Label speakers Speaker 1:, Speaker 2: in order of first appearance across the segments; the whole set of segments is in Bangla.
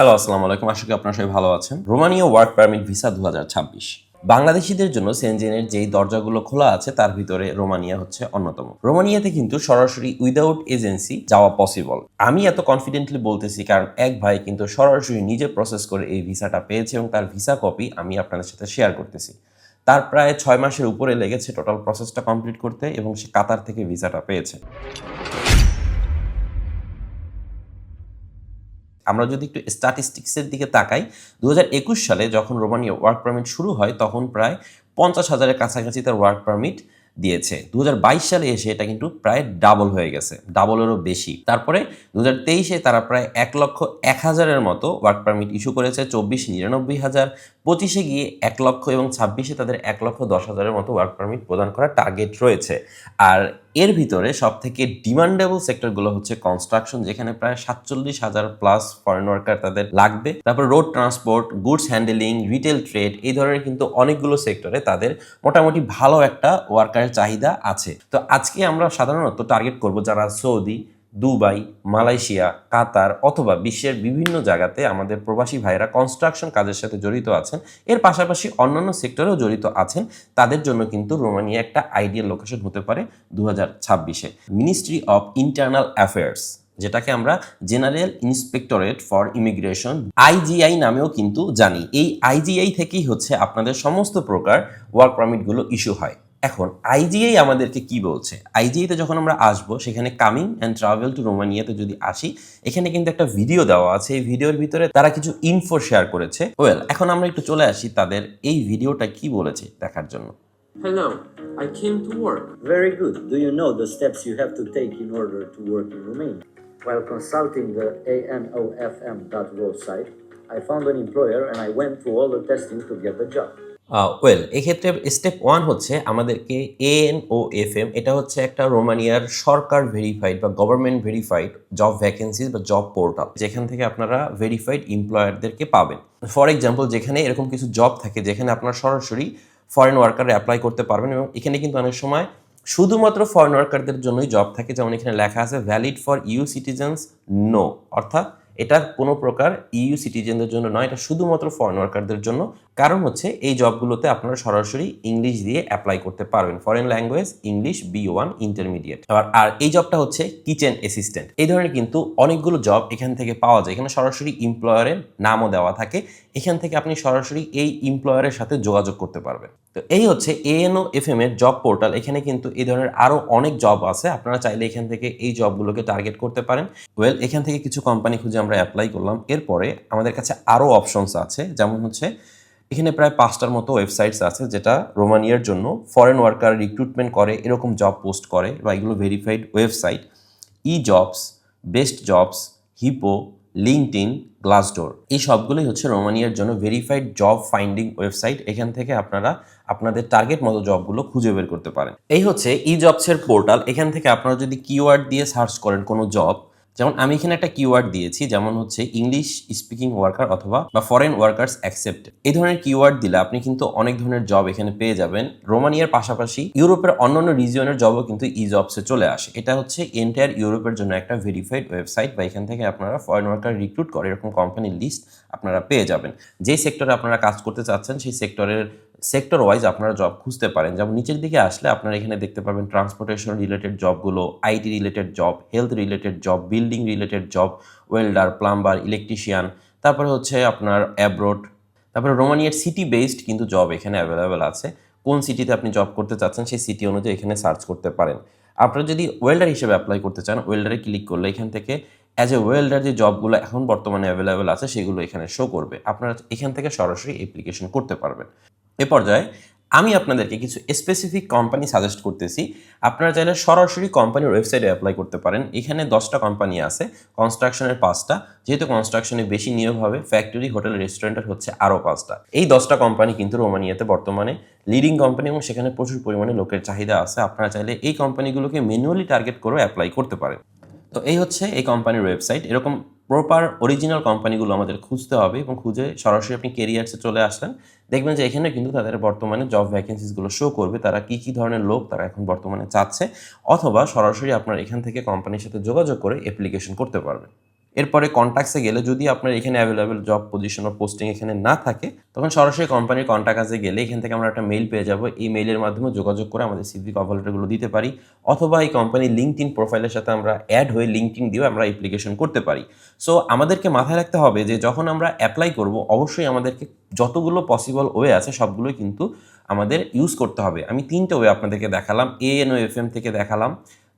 Speaker 1: হ্যালো আসসালামু আলাইকুম। আশা করি আপনারা সবাই ভালো আছেন। রোমানীয় ওয়ার্ক পারমিট ভিসা দু হাজার ছাব্বিশ। বাংলাদেশিদের জন্য সেনজেনের যেই দরজাগুলো খোলা আছে, তার ভিতরে রোমানিয়া হচ্ছে অন্যতম। রোমানিয়াতে কিন্তু সরাসরি উইদাউট এজেন্সি যাওয়া পসিবল আমি এত কনফিডেন্টলি বলতেছি, কারণ এক ভাই কিন্তু সরাসরি নিজে প্রসেস করে এই ভিসাটা পেয়েছে এবং তার ভিসা কপি আমি আপনাদের সাথে শেয়ার করতেছি। তার প্রায় ছয় মাসের উপরে লেগেছে টোটাল প্রসেসটা কমপ্লিট করতে এবং সে কাতার থেকে ভিসাটা পেয়েছে। আমরা যদি একটু স্ট্যাটিস্টিক্সের দিকে তাকাই দু হাজার একুশ সালে যখন রোমানিয়া ওয়ার্ক পারমিট শুরু হয়, তখন প্রায় পঞ্চাশ হাজারের কাছাকাছি তার ওয়ার্ক পারমিট দিয়েছে। দু হাজার বাইশ সালে এসে এটা কিন্তু প্রায় ডাবল হয়ে গেছে ডাবলেরও বেশি। তারপরে দু তেইশে তারা প্রায় এক লক্ষ এক হাজারের মতো ওয়ার্ক পারমিট ইস্যু করেছে, চব্বিশ নিরানব্বই হাজার। পঁচিশে গিয়ে এক লক্ষ এবং ছাব্বিশে তাদের এক লক্ষ দশ হাজারের মতো ওয়ার্ক পারমিট প্রদান করার টার্গেট রয়েছে। আর এর ভিতরে সব থেকে ডিমান্ডেবল সেক্টরগুলো হচ্ছে কনস্ট্রাকশন যেখানে প্রায় সাতচল্লিশ হাজার প্লাস ফরেন ওয়ার্কার তাদের লাগবে। তারপর road transport goods handling retail trade এই ধরনের কিন্তু অনেকগুলো সেক্টরে তাদের মোটামুটি ভালো একটা ওয়ার্কারের চাহিদা আছে। তো আজকে আমরা সাধারণত টার্গেট করব যারা সৌদি দুবাই, মালয়েশিয়া, কাতার অথবা বিশ্বের বিভিন্ন জায়গাতে আমাদের প্রবাসী ভাইরা কনস্ট্রাকশন কাজের সাথে জড়িত আছেন। এর পাশাপাশি অন্যান্য সেক্টরেও জড়িত আছেন। তাদের জন্য কিন্তু রোমানিয়া একটা আইডিয়াল লোকেশন হতে পারে দু হাজার ছাব্বিশে। মিনিস্ট্রি অফ ইন্টারনাল অ্যাফেয়ার্স যেটাকে আমরা general inspectorate for immigration IGI নামেও কিন্তু জানি। এই আইজিআই থেকেই হচ্ছে আপনাদের সমস্ত প্রকার ওয়ার্ক পারমিটগুলো ইস্যু হয়। এখন আইজিএই আমাদেরকে কি বলছে? আইজিএই তে যখন আমরা আসব সেখানে কামিং এন্ড ট্রাভেল টু রোমানিয়াতে যদি আসি এখানে কিন্তু একটা ভিডিও দেওয়া আছে। এই ভিডিওর ভিতরে তারা কিছু ইনফো শেয়ার করেছে। ওয়েল এখন আমরা একটু চলে আসি তাদের এই ভিডিওটা কি বলেছে দেখার জন্য।
Speaker 2: Hello I came to work
Speaker 3: very good do you know the steps you have to take in order to work in Romania while consulting the ANOFM dot website I found an employer and I went to all the testing to get the job
Speaker 1: well এক্ষেত্রে স্টেপ ওয়ান হচ্ছে আমাদেরকে এন ও এফ এম এটা হচ্ছে একটা রোমানিয়ার সরকার ভেরিফাইড বা গভর্নমেন্ট ভেরিফাইড জব ভ্যাকেন্সিজ বা জব পোর্টাল যেখান থেকে আপনারা ভেরিফাইড এমপ্লয়ারদেরকে পাবেন। ফর এক্সাম্পল যেখানে এরকম কিছু জব থাকে, যেখানে আপনারা সরাসরি ফরেন ওয়ার্কার অ্যাপ্লাই করতে পারবেন এবং এখানে কিন্তু অনেক সময় শুধুমাত্র ফরেন ওয়ার্কারদের জন্যই জব থাকে, যেমন এখানে লেখা আছে valid for EU citizens no অর্থাৎ এটা কোনো প্রকার ইউ সিটিজেনদের জন্য নয়, এটা শুধুমাত্র ফরেন ওয়ার্কারদের জন্য কারণ হচ্ছে এই জবগুলোতে আপনারা সরাসরি ইংলিশ দিয়ে অ্যাপ্লাই করতে পারবেন। Foreign language English B one intermediate আর এই জবটা হচ্ছে কিচেন অ্যাসিস্ট্যান্ট এই ধরনের কিন্তু অনেকগুলো জব এখান থেকে পাওয়া যায়। এখানে সরাসরি এমপ্লয়ারের নামও দেওয়া থাকে। এখান থেকে আপনি সরাসরি এই এমপ্লয়ারের সাথে যোগাযোগ করতে পারবেন। তো এই হচ্ছে A N O F M এর জব পোর্টাল এখানে কিন্তু এই ধরনের আরও অনেক জব আছে। আপনারা চাইলে এখান থেকে এই জবগুলোকে টার্গেট করতে পারেন। ওয়েল এখান থেকে কিছু কোম্পানি খুঁজে আমরা অ্যাপ্লাই করলাম। এরপরে আমাদের কাছে আরও অপশনস আছে। যেমন হচ্ছে এখানে প্রায় পাঁচটার মতো ওয়েবসাইটস আছে যেটা রোমানিয়ার জন্য ফরেন ওয়ার্কার রিক্রুটমেন্ট করে, এরকম জব পোস্ট করে বা এগুলো verified website e jobs best jobs Hipo LinkedIn Glassdoor এই সবগুলোই হচ্ছে রোমানিয়ার জন্য ভেরিফাইড জব ফাইন্ডিং ওয়েবসাইট এখান থেকে আপনারা আপনাদের টার্গেট মতো জবগুলো খুঁজে বের করতে পারেন। এই হচ্ছে ই জবসের পোর্টাল এখান থেকে আপনারা যদি কিওয়ার্ড দিয়ে সার্চ করেন কোনো জব যেমন আমি এখানে একটা কিওয়ার্ড দিয়েছি, যেমন হচ্ছে ইংলিশ স্পিকিং ওয়ার্কার অথবা বা ফরেন ওয়ার্কার্স অ্যাকসেপ্ট এই ধরনের কিওয়ার্ড দিলে আপনি কিন্তু অনেক ধরনের জব এখানে পেয়ে যাবেন। রোমানিয়ার পাশাপাশি ইউরোপের অন্যান্য রিজিয়নের জবও কিন্তু ই জবসে চলে আসে। এটা হচ্ছে এন্টায়ার ইউরোপের জন্য একটা ভেরিফাইড ওয়েবসাইট বা এখান থেকে আপনারা ফরেন ওয়ার্কার রিক্রুট করে এরকম কোম্পানির লিস্ট আপনারা পেয়ে যাবেন। যে সেক্টরে আপনারা কাজ করতে চাচ্ছেন, সেই সেক্টরের সেক্টর ওয়াইজ আপনারা জব খুঁজতে পারেন। যেমন নিচের দিকে আসলে আপনারা এখানে দেখতে পাবেন transportation related জবগুলো IT related job health related job building related job welder plumber electrician তারপরে হচ্ছে আপনার অ্যাব্রোড তারপরে রোমানিয়ার সিটি বেসড কিন্তু জব এখানে অ্যাভেলেবেল আছে। কোন সিটিতে আপনি জব করতে চাচ্ছেন সেই সিটি অনুযায়ী এখানে সার্চ করতে পারেন। আপনারা যদি ওয়েল্ডার হিসেবে অ্যাপ্লাই করতে চান ওয়েল্ডারে ক্লিক করলে এখান থেকে অ্যাজ এ ওয়েল্ডার যে জবগুলো এখন বর্তমানে অ্যাভেলেবেল আছে, সেগুলো এখানে শো করবে। আপনারা এখান থেকে সরাসরি অ্যাপ্লিকেশন করতে পারবেন। এ পর্যায়ে আমি আপনাদেরকে কিছু স্পেসিফিক কোম্পানি সাজেস্ট করতেছি। আপনারা চাইলে সরাসরি কোম্পানির ওয়েবসাইটে অ্যাপ্লাই করতে পারেন। এখানে দশটা কোম্পানি আছে কনস্ট্রাকশনের পাঁচটা। যেহেতু কনস্ট্রাকশনে বেশি নিয়োগ হবে ফ্যাক্টরি হোটেল রেস্টুরেন্টের হচ্ছে আরও পাঁচটা। এই দশটা কোম্পানি কিন্তু রোমানিয়াতে বর্তমানে লিডিং কোম্পানি এবং সেখানে প্রচুর পরিমাণে লোকের চাহিদা আছে। আপনারা চাইলে এই কোম্পানিগুলোকে ম্যানুয়ালি টার্গেট করেও অ্যাপ্লাই করতে পারেন। তো এই হচ্ছে এই কোম্পানির ওয়েবসাইট এরকম প্রপার অরিজিনাল কোম্পানিগুলো আমাদের খুঁজতে হবে এবং খুঁজে সরাসরি আপনি কেরিয়ার্সে চলে আসলেন। দেখবেন যে এখানে কিন্তু তাদের বর্তমানে জব ভ্যাকেন্সিসগুলো শো করবে, তারা কী কী ধরনের লোক তারা এখন বর্তমানে চাচ্ছে, অথবা সরাসরি আপনার এখান থেকে কোম্পানির সাথে যোগাযোগ করে অ্যাপ্লিকেশন করতে পারবেন। এরপরে কন্ট্যাক্টসে গেলে যদি আপনার এখানে অ্যাভেলেবেল জব পজিশন ও পোস্টিং এখানে না থাকে, তখন সরাসরি কোম্পানির কন্ট্যাক্টসে গেলে এখান থেকে আমরা একটা মেইল পেয়ে যাব। এই মেইলের মাধ্যমে যোগাযোগ করে আমাদের সিভি কভার লেটারগুলো দিতে পারি অথবা এই কোম্পানির লিঙ্কড ইন প্রোফাইলের সাথে আমরা অ্যাড হয়ে লিঙ্কড ইন দিয়েও আমরা অ্যাপ্লিকেশন করতে পারি। সো আমাদেরকে মাথায় রাখতে হবে যে যখন আমরা অ্যাপ্লাই করব, অবশ্যই আমাদেরকে যতগুলো পসিবল ওয়ে আছে সবগুলোই কিন্তু আমাদের ইউজ করতে হবে। আমি তিনটে ওয়ে আপনাদেরকে দেখালাম A N O F M থেকে দেখালাম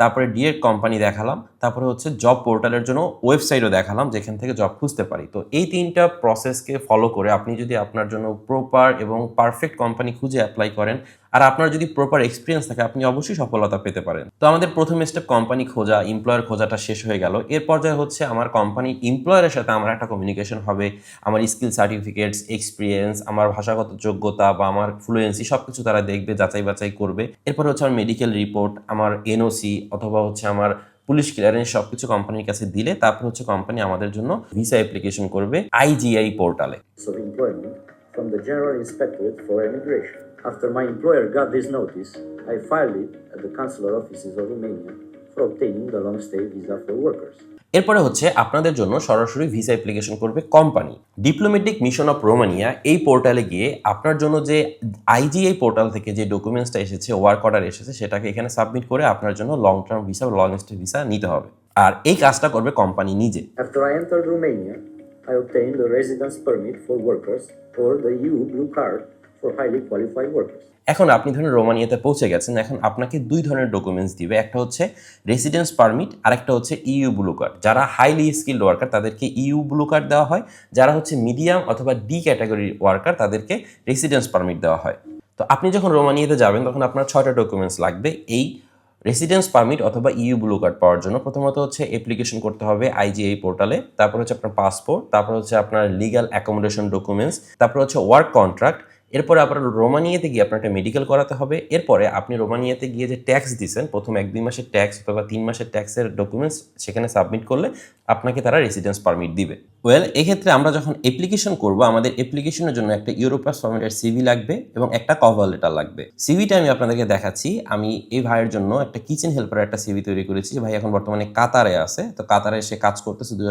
Speaker 1: তারপরে ডিএড কোম্পানি দেখালাম, তারপরে হচ্ছে জব পোর্টালের জন্য ওয়েবসাইটও দেখালাম, যেখান থেকে জব খুঁজতে পারি। তো এই তিনটা প্রসেসকে ফলো করে আপনি যদি আপনার জন্য প্রপার এবং পারফেক্ট কোম্পানি খুঁজে অ্যাপ্লাই করেন আর আপনার যদি প্রপার এক্সপিরিয়েন্স থাকে, আপনি অবশ্যই সফলতা পেতে পারেন। তো আমাদের প্রথম স্টেপ কোম্পানি খোঁজা এমপ্লয়ার খোঁজাটা শেষ হয়ে গেল। এর পর্যায়ে হচ্ছে আমার কোম্পানি এমপ্লয়ারের সাথে আমার একটা কমিউনিকেশন হবে। আমার স্কিল সার্টিফিকেটস এক্সপিরিয়েন্স আমার ভাষাগত যোগ্যতা বা আমার ফ্লুয়েন্সি সব কিছু তারা দেখবে, যাচাই বাছাই করবে। এরপরে হচ্ছে আমার মেডিকেল রিপোর্ট আমার এনওসি অথবা হচ্ছে আমার পুলিশ ক্লিয়ারেন্স সব কিছু কোম্পানির কাছে দিলে তারপর হচ্ছে কোম্পানি আমাদের জন্য ভিসা অ্যাপ্লিকেশন করবে আইজিআই পোর্টালে
Speaker 3: of employment from the General Inspectorate for Immigration. after my employer got this notice, I filed it at the consular offices of Romania for obtaining the long stay visa for workers.
Speaker 1: এরপরে হচ্ছে আপনাদের জন্য সরাসরি ভিসা অ্যাপ্লিকেশন করবে company diplomatic mission of Romania এই পোর্টালে গিয়ে আপনার জন্য যে আইজিআই পোর্টাল থেকে যে ডকুমেন্টসটা এসেছে ওয়ার্ক অর্ডার এসেছে সেটাকে এখানে সাবমিট করে আপনার জন্য long term visa long stay visa নিতে হবে। আর এই কাজটা করবে কোম্পানি নিজে।
Speaker 3: After I enter Romania I obtain the residence permit for workers for the EU blue card
Speaker 1: এখন আপনি ধরুন রোমানিয়াতে পৌঁছে গেছেন, এখন আপনাকে দুই ধরনের ডকুমেন্টস দিবে। একটা হচ্ছে রেসিডেন্স পারমিট আর একটা হচ্ছে ইউ ব্লু কার্ড যারা হাইলি স্কিল্ড ওয়ার্কার তাদেরকে ইউ ব্লু কার্ড দেওয়া হয়। যারা হচ্ছে মিডিয়াম অথবা ডি ক্যাটাগরির ওয়ার্কার তাদেরকে রেসিডেন্স পারমিট দেওয়া হয়। তো আপনি যখন রোমানিয়াতে যাবেন, তখন আপনার ছয়টা ডকুমেন্টস লাগবে। এই রেসিডেন্স পারমিট অথবা ইউ ব্লু কার্ড পাওয়ার জন্য প্রথমত হচ্ছে অ্যাপ্লিকেশন করতে হবে আইজিআই পোর্টালে তারপর হচ্ছে আপনার পাসপোর্ট তারপর হচ্ছে আপনার লিগাল অ্যাকোমোডেশন ডকুমেন্টস তারপর হচ্ছে ওয়ার্ক কন্ট্রাক্ট এরপরে আপনার রোমানিয়াতে গিয়ে আপনার একটা মেডিকেল করাতে হবে। এরপরে আপনি রোমানিয়াতে গিয়ে যে ট্যাক্স দিচ্ছেন প্রথম এক দুই মাসের ট্যাক্স অথবা তিন মাসের ট্যাক্সের ডকুমেন্টস সেখানে সাবমিট করলে আপনাকে তারা রেসিডেন্স পারমিট দিবে। ওয়েল এক্ষেত্রে আমরা যখন অ্যাপ্লিকেশন করব, আমাদের অ্যাপ্লিকেশনের জন্য একটা ইউরোপাস ফর্মেটের সিভি লাগবে এবং একটা কভার লেটার লাগবে। সিভিটা আমি আপনাদেরকে দেখাচ্ছি। আমি এই ভাইয়ের জন্য একটা কিচেন হেল্পারের একটা সিভি তৈরি করেছি। ভাই এখন বর্তমানে কাতারে আছে। তো কাতারে সে কাজ করতেছে দু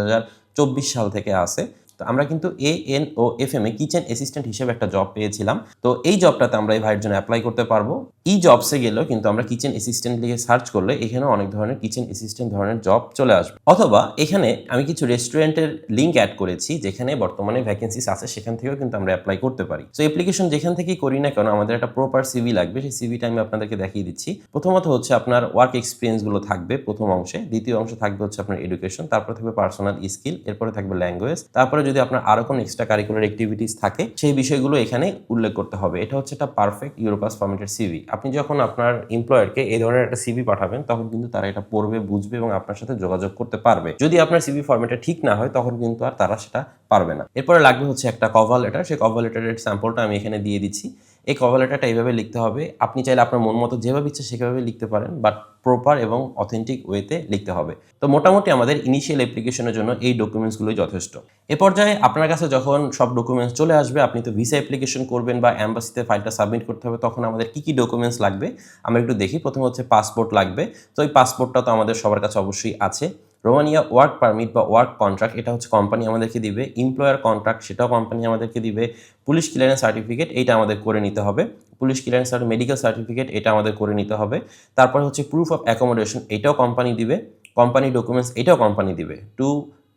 Speaker 1: চব্বিশ সাল থেকে আছে। তো আমরা কিন্তু A N O F M A kitchen assistant হিসেবে একটা জব পেয়েছিলাম। তো এই জবটাতে আমরা এই ভাইয়ের জন্য অ্যাপ্লাই করতে পারব। ই জবসে গেলেও কিন্তু আমরা কিচেন অ্যাসিস্ট্যান্ট লিখে সার্চ করলে এখানেও অনেক ধরনের কিচেন অ্যাসিস্ট্যান্ট ধরনের জব চলে আসবে। অথবা এখানে আমি কিছু রেস্টুরেন্টের লিঙ্ক অ্যাড করেছি, যেখানে বর্তমানে ভ্যাকেন্সিস আছে, সেখান থেকেও কিন্তু আমরা অ্যাপ্লাই করতে পারি। তো অ্যাপ্লিকেশন যেখান থেকেই করি না কেন, আমাদের একটা প্রপার সিভি লাগবে, সেই সিভিটা আমি আপনাদেরকে দেখিয়ে দিচ্ছি। প্রথমত হচ্ছে আপনার ওয়ার্ক এক্সপিরিয়েন্সগুলো থাকবে প্রথম অংশে। দ্বিতীয় অংশ থাকবে হচ্ছে আপনার এডুকেশন তারপরে থাকবে পার্সোনাল স্কিল এরপরে থাকবে ল্যাঙ্গুয়েজ তারপরে যদি আপনার আরও কোনো এক্সট্রা কারিকুলার অ্যাক্টিভিটিস থাকে, সেই বিষয়গুলো এখানে উল্লেখ করতে হবে। এটা হচ্ছে একটা পারফেক্ট ইউরোপাস ফর্মেটের সিভি আপনি যখন আপনার এমপ্লয়ারকে এই ধরনের একটা সিভি পাঠাবেন, তখন কিন্তু তারা এটা পড়বে, বুঝবে এবং আপনার সাথে যোগাযোগ করতে পারবে। যদি আপনার সিভি ফর্মেটটা ঠিক না হয়, তখন কিন্তু আর তারা সেটা পারবে না। এরপরে লাগবে হচ্ছে একটা কভার লেটার সেই কভার লেটারের স্যাম্পলটা আমি এখানে দিয়ে দিচ্ছি। এই কভার লেটারটা এইভাবে লিখতে হবে। আপনি চাইলে আপনার মন মতো যেভাবে ইচ্ছে সেভাবে লিখতে পারেন বাট প্রপার এবং অথেন্টিক ওয়েতে লিখতে হবে। তো মোটামুটি আমাদের ইনিশিয়াল অ্যাপ্লিকেশনের জন্য এই ডকুমেন্টসগুলোই যথেষ্ট। এ পর্যায়ে আপনার কাছে যখন সব ডকুমেন্টস চলে আসবে, আপনি তো ভিসা অ্যাপ্লিকেশন করবেন বা অ্যাম্বাসিতে ফাইলটা সাবমিট করতে হবে, তখন আমাদের কী কী ডকুমেন্টস লাগবে? আমরা একটু দেখি। প্রথমে হচ্ছে পাসপোর্ট লাগবে। তো এই পাসপোর্টটা তো আমাদের সবার কাছে অবশ্যই আছে। রোমানিয়া ওয়ার্ক পারমিট বা ওয়ার্ক কন্ট্রাক্ট এটা হচ্ছে কোম্পানি আমাদেরকে দিবে। এমপ্লয়ার কন্ট্রাক্ট সেটাও কোম্পানি আমাদেরকে দিবে। পুলিশ ক্লিয়ারেন্স সার্টিফিকেট এটা আমাদের করে নিতে হবে। পুলিশ ক্লিয়ারেন্স আর মেডিকেল সার্টিফিকেট এটা আমাদের করে নিতে হবে। তারপর হচ্ছে প্রুফ অফ অ্যাকোমোডেশন এটাও কোম্পানি দিবে। কোম্পানি ডকুমেন্টস এটাও কোম্পানি দিবে। টু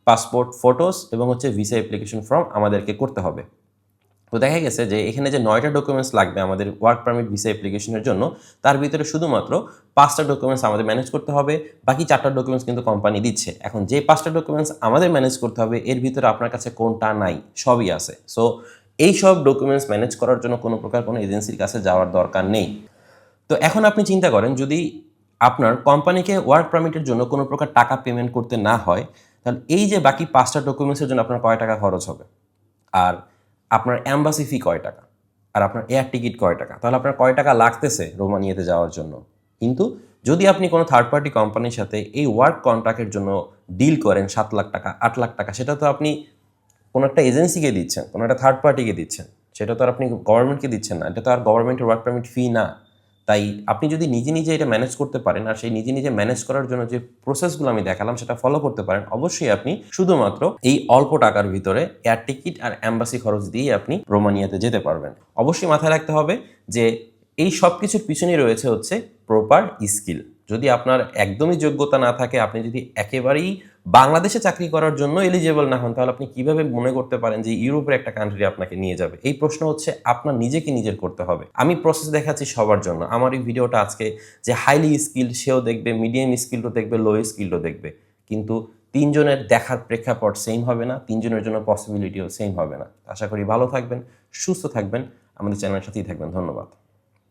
Speaker 1: পাসপোর্ট ফটোস এবং হচ্ছে ভিসা অ্যাপ্লিকেশন ফর্ম আমাদেরকে করতে হবে। তো দেখা গেছে যে এখানে যে নয়টা ডকুমেন্টস লাগবে আমাদের ওয়ার্ক পারমিট ভিসা অ্যাপ্লিকেশনের জন্য, তার ভিতরে শুধুমাত্র পাঁচটা ডকুমেন্টস আমাদের ম্যানেজ করতে হবে, বাকি চারটা ডকুমেন্টস কিন্তু কোম্পানি দিচ্ছে। এখন যে পাঁচটা ডকুমেন্টস আমাদের ম্যানেজ করতে হবে, এর ভিতরে আপনার কাছে কোনটা নাই, সবই আছে। সো এই সব ডকুমেন্টস ম্যানেজ করার জন্য কোনো প্রকার কোনো এজেন্সির কাছে যাওয়ার দরকার নেই। তো এখন আপনি চিন্তা করেন, যদি আপনার কোম্পানিকে ওয়ার্ক পারমিটের জন্য কোনো প্রকার টাকা পেমেন্ট করতে না হয়, তাহলে এই যে বাকি পাঁচটা ডকুমেন্টসের জন্য আপনার কয় টাকা খরচ হবে? আর আপনার অ্যাম্বাসি ফি কয় টাকা? আর আপনার এয়ার টিকিট কয় টাকা? তাহলে আপনার কয় টাকা লাগতেছে রোমানিয়াতে যাওয়ার জন্য? কিন্তু যদি আপনি কোনো থার্ড পার্টি কোম্পানির সাথে এই ওয়ার্ক কন্ট্রাক্টের জন্য ডিল করেন সাত লাখ টাকা, আট লাখ টাকা, সেটা তো আপনি কোনো একটা এজেন্সিকে দিচ্ছেন, কোনো একটা থার্ড পার্টিকে দিচ্ছেন, সেটা তো আর আপনি গভর্নমেন্টকে দিচ্ছেন না, এটা তো আর গভর্নমেন্টের ওয়ার্ক পারমিট ফি না। তাই আপনি যদি নিজে নিজে এটা ম্যানেজ করতে পারেন আর সেই নিজে নিজে ম্যানেজ করার জন্য যে প্রসেসগুলো আমি দেখালাম সেটা ফলো করতে পারেন, অবশ্যই আপনি শুধুমাত্র এই অল্প টাকার ভিতরে এয়ার টিকিট আর অ্যাম্বাসি খরচ দিয়ে আপনি রোমানিয়াতে যেতে পারবেন। অবশ্যই মাথায় রাখতে হবে যে এই সব কিছুর পিছনে রয়েছে হচ্ছে প্রপার স্কিল যদি আপনার একদমই যোগ্যতা না থাকে, আপনি যদি একেবারেই বাংলাদেশে চাকরি করার জন্য এলিজেবল না হন, তাহলে আপনি কীভাবে মনে করতে পারেন যে ইউরোপের একটা কান্ট্রি আপনাকে নিয়ে যাবে? এই প্রশ্ন হচ্ছে আপনার নিজেকে নিজের করতে হবে। আমি প্রসেস দেখাচ্ছি সবার জন্য। আমার এই ভিডিওটা আজকে যে হাইলি স্কিল সেও দেখবে মিডিয়াম স্কিলও দেখবে লো স্কিলও দেখবে। কিন্তু তিনজনের দেখার প্রেক্ষাপট সেম হবে না, তিনজনের জন্য পসিবিলিটিও সেম হবে না। আশা করি ভালো থাকবেন, সুস্থ থাকবেন। আমাদের চ্যানেলের সাথেই থাকবেন। ধন্যবাদ।